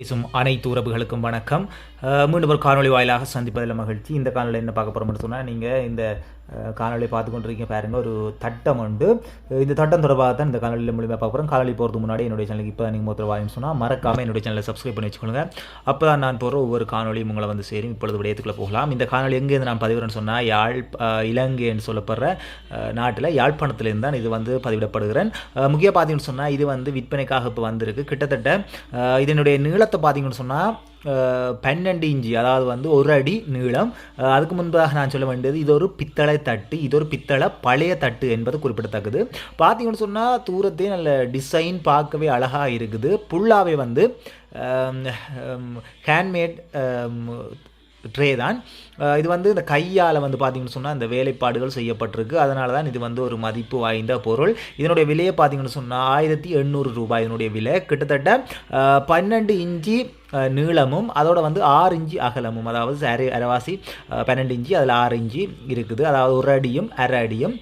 பேசும் அனைத்து உறவுகளுக்கும் வணக்கம். மீண்டும் ஒரு காணொளி வாயிலாக சந்திப்பதில் மகிழ்ச்சி. இந்த காணொலி என்ன பார்க்க போகிறோம்னு சொன்னால் நீங்கள் இந்த அஹ், பார்த்து கொண்டிருக்கீங்க பாருங்கள் ஒரு தட்டம் உண்டு. இந்த தட்டம் தொடர்பாக தான் இந்த காணொலியில் மூலியமாக பார்க்க போகிறோம் காணொலி போகிறதுக்கு முன்னாடி என்னுடைய சேனலுக்கு இப்போ நீங்கள் மொத்தம் வாங்கன்னு சொன்னால் மறக்காமல் என்னுடைய சேனலை சப்ஸ்கிரைப் பண்ணி வச்சுக்கோங்க. அப்போ தான் நான் போகிற ஒவ்வொரு காணொலியும் உங்களை வந்து சேரும். இப்பொழுது விடயத்துக்குள்ளே போகலாம். இந்த காணொலி எங்கேருந்து நான் பதிவிடுறேன்னு சொன்னால் யாழ் இலங்கைன்னு சொல்லப்படுற நாட்டில் யாழ்ப்பாணத்திலேருந்து தான் இது வந்து பதிவிடப்படுகிறேன். முக்கிய பார்த்தீங்கன்னு சொன்னால் இது வந்து விற்பனைக்காக இப்போ வந்திருக்கு. கிட்டத்தட்ட இதனுடைய நீளத்தை பார்த்தீங்கன்னு சொன்னால் பன்னெண்டு இஞ்சி அதாவது வந்து ஒரு அடி நீளம். அதுக்கு முன்பாக நான் சொல்ல வேண்டியது இது ஒரு பித்தளை தட்டு இது ஒரு பித்தளை பழைய தட்டு என்பது குறிப்பிடத்தக்கது. பார்த்தீங்கன்னு சொன்னால் தூரத்தே நல்ல டிசைன் பார்க்கவே அழகாக இருக்குது. புல்லாவே வந்து ஹேண்ட்மேட் ட்ரே தான். இது வந்து இந்த கையால் வந்து பார்த்தீங்கன்னு சொன்னால் இந்த வேலைப்பாடுகள் செய்யப்பட்டிருக்கு. அதனால தான் இது வந்து ஒரு மதிப்பு வாய்ந்த பொருள். இதனுடைய விலையை பார்த்தீங்கன்னு சொன்னால் ஆயிரத்தி எண்ணூறு ரூபாய் இதனுடைய விலை. கிட்டத்தட்ட பன்னெண்டு இன்ச்சி நீளமும் அதோட வந்து ஆறு இஞ்சி அகலமும். அதாவது அரை அரைவாசி பன்னெண்டு இஞ்சி அதில் ஆறு இஞ்சி இருக்குது. அதாவது ஒரு அடியும் அரை அடியும்.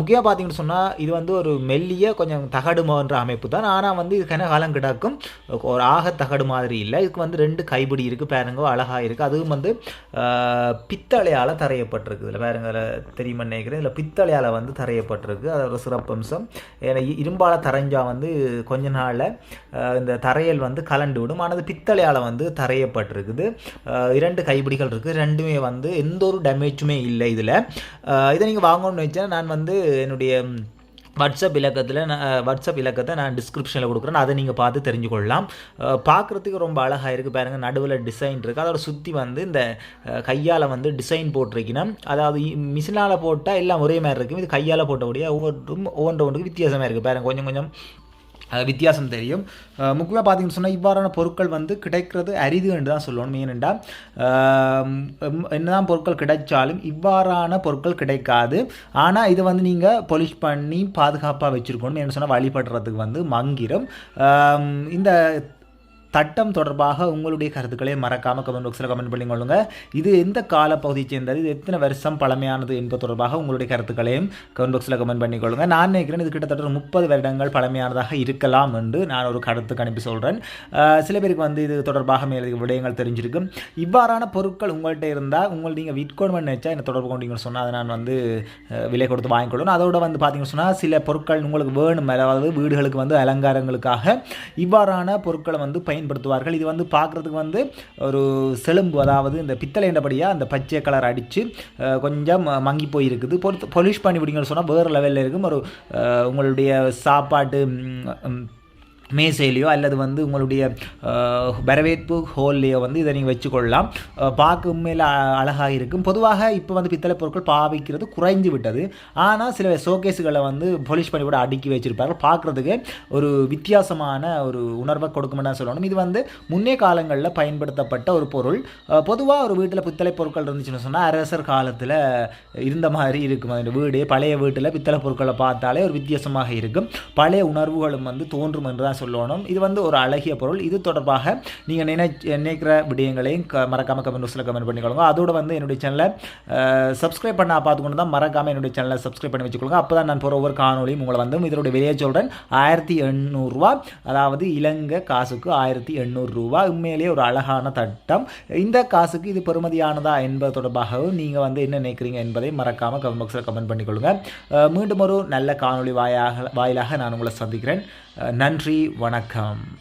முக்கியமாக பார்த்தீங்கன்னு சொன்னால் இது வந்து ஒரு மெல்லிய கொஞ்சம் தகடுமன்ற அமைப்பு தான். ஆனால் வந்து இது கனகாலம் கிடக்கும். ஒரு ஆக தகடு மாதிரி இல்லை. இதுக்கு வந்து ரெண்டு கைப்பிடி இருக்குது பாருங்க அழகாக இருக்குது அதுவும் வந்து பித்தளையால் தரையப்பட்டிருக்கு இதில் பாருங்க தெரியுமா நினைக்கிறேன். இதில் பித்தளையால் வந்து தரையப்பட்டிருக்கு. அதோட சிறப்பம்சம் ஏன்னா இரும்பால் தரைஞ்சால் வந்து கொஞ்ச நாளில் இந்த தரையல் வந்து கலண்டு விடும். ஆனால் பித்தளை பித்தளையால் வந்து தரையப்பட்டிருக்குது. இரண்டு கைப்பிடிகள் இருக்குது ரெண்டுமே வந்து எந்த ஒரு டேமேஜுமே இல்லை இதில். இதை நீங்கள் வாங்கணும்னு வச்சா நான் வந்து என்னுடைய வாட்ஸ்அப் இலக்கத்தில் நான் வாட்ஸ்அப் இலக்கத்தை நான் டிஸ்கிரிப்ஷனில் கொடுக்குறேன். அதை நீங்கள் பார்த்து தெரிஞ்சுக்கொள்ளலாம். பார்க்குறதுக்கு ரொம்ப அழகாக இருக்குது பாருங்கள் நடுவில் டிசைன் இருக்குது அதோட சுற்றி வந்து இந்த கையால் வந்து டிசைன் போட்டிருக்கினா அதாவது மிஷினால் போட்டால் எல்லாம் ஒரே மாதிரி இருக்கும். இது கையால் போட்டபடியே ஒவ்வொன்றும் ஒவ்வொன்று ஒன்றுக்கு வித்தியாசமாக இருக்குது பாருங்க. கொஞ்சம் கொஞ்சம் அது வித்தியாசம் தெரியும். முக்கியமாக பார்த்தீங்கன்னு சொன்னால் இவ்வாறான பொருட்கள் வந்து கிடைக்கிறது அரிது என்று தான் சொல்லணும். ஏனென்றால் என்னதான் பொருட்கள் கிடைச்சாலும் இவ்வாறான பொருட்கள் கிடைக்காது. ஆனால் இதை வந்து நீங்கள் பொலிஷ் பண்ணி பாதுகாப்பாக வச்சுருக்கணும். என்ன சொன்னால் வழிபடுறதுக்கு வந்து மங்கிரும். இந்த தட்டம் தொடர்பாக உங்களுடைய கருத்துக்களை மறக்காமல் கமெண்ட் பாக்ஸில் கமெண்ட் பண்ணிக்கொள்ளுங்க. இது எந்த காலப்பகுதியை சேர்ந்தது? இது எத்தனை வருஷம் பழமையானது என்பது தொடர்பாக உங்களுடைய கருத்துக்களையும் கமெண்ட் பாக்ஸில் கமெண்ட் பண்ணிக்கொள்ளுங்க. நான் நினைக்கிறேன் இது கிட்டத்தட்ட ஒரு முப்பது வருடங்கள் பழமையானதாக இருக்கலாம் என்று நான் ஒரு கருத்து அனுப்பி சொல்கிறேன் சில பேருக்கு வந்து இது தொடர்பாக மேல விடயங்கள் தெரிஞ்சிருக்கும். இவ்வாறான பொருட்கள் உங்கள்கிட்ட இருந்தால் உங்கள் நீங்கள் விற்கணும் நினைச்சா என்ன தொடர்பு கொண்டீங்கன்னு சொன்னால் அதை நான் வந்து விலை கொடுத்து வாங்கிக்கொள்ளணும் அதோட வந்து பார்த்தீங்கன்னு சொன்னால் சில பொருட்கள் உங்களுக்கு வேணும். அதாவது வீடுகளுக்கு வந்து அலங்காரங்களுக்காக இவ்வாறான பொருட்களை வந்து பயன்படுத்துவார்கள். இது வந்து பார்க்குறதுக்கு வந்து ஒரு செலும்பு அதாவது இந்த பித்தளை என்றபடியாக அந்த பச்சை கலர் அடித்து கொஞ்சம் மங்கி போயிருக்குது. பொறுத்து பொலிஷ் பண்ணி விடுங்கன்னு சொன்னால் வேறு லெவலில் இருக்கும். ஒரு உங்களுடைய சாப்பாட்டு மேசையிலையோ அல்லது வந்து உங்களுடைய வரவேற்பு ஹோல்லையோ வந்து இதை நீங்கள் வச்சுக்கொள்ளலாம். பார்க்க உண்மையில் அழகாக இருக்கும். பொதுவாக இப்போ வந்து பித்தளை பொருட்கள் பாவிக்கிறது குறைந்து விட்டது. ஆனால் சில ஷோகேஸுகளை வந்து பொலிஷ் பண்ணி கூட அடுக்கி வச்சுருப்பார்கள். பார்க்குறதுக்கு ஒரு வித்தியாசமான ஒரு உணர்வை கொடுக்குமென்னு சொல்லணும். இது வந்து முன்னே காலங்களில் பயன்படுத்தப்பட்ட ஒரு பொருள். பொதுவாக ஒரு வீட்டில் பித்தளை பொருட்கள் இருந்துச்சுன்னு சொன்னால் அரசர் காலத்தில் இருந்த மாதிரி இருக்கும். அந்த வீடு பழைய வீட்டில் பித்தளை பொருட்களை பார்த்தாலே ஒரு வித்தியாசமாக இருக்கும். பழைய உணர்வுகளும் வந்து தோன்றும் என்று தான் சொல்லணும். இது வந்து ஒரு அழகிய பொருள். இது தொடர்பாக நீங்கள் நினை நினைக்கிற விடயங்களையும் க மறக்காமல் கமெண்ட் பாக்ஸில் கமெண்ட் பண்ணிக்கொள்ளுங்க அதோட வந்து என்னுடைய சேனலை சப்ஸ்கிரைப் பண்ண பார்த்துக்கொண்டு தான் மறக்காமல் என்னுடைய சேனலை சப்ஸ்கிரைப் பண்ணி வச்சுக்கொள்ளுங்க. அப்போ தான் நான் போகிற ஒவ்வொரு காணொலியும் உங்களை வந்து இதனுடைய விலையை சொல்கிறேன் ஆயிரத்தி எண்ணூறுரூவா அதாவது இலங்கை காசுக்கு ஆயிரத்தி எண்ணூறுரூவா உண்மையிலேயே ஒரு அழகான தட்டம். இந்த காசுக்கு இது பெறுமதியானதா என்பது தொடர்பாகவும் நீங்கள் வந்து என்ன நினைக்கிறீங்க என்பதை மறக்காமல் கமெண்ட் பாக்ஸில் கமெண்ட் பண்ணிக்கொள்ளுங்க. மீண்டும் ஒரு நல்ல காணொலி வாயாக வாயிலாக நான் உங்களை சந்திக்கிறேன். நன்றி வணக்கம்.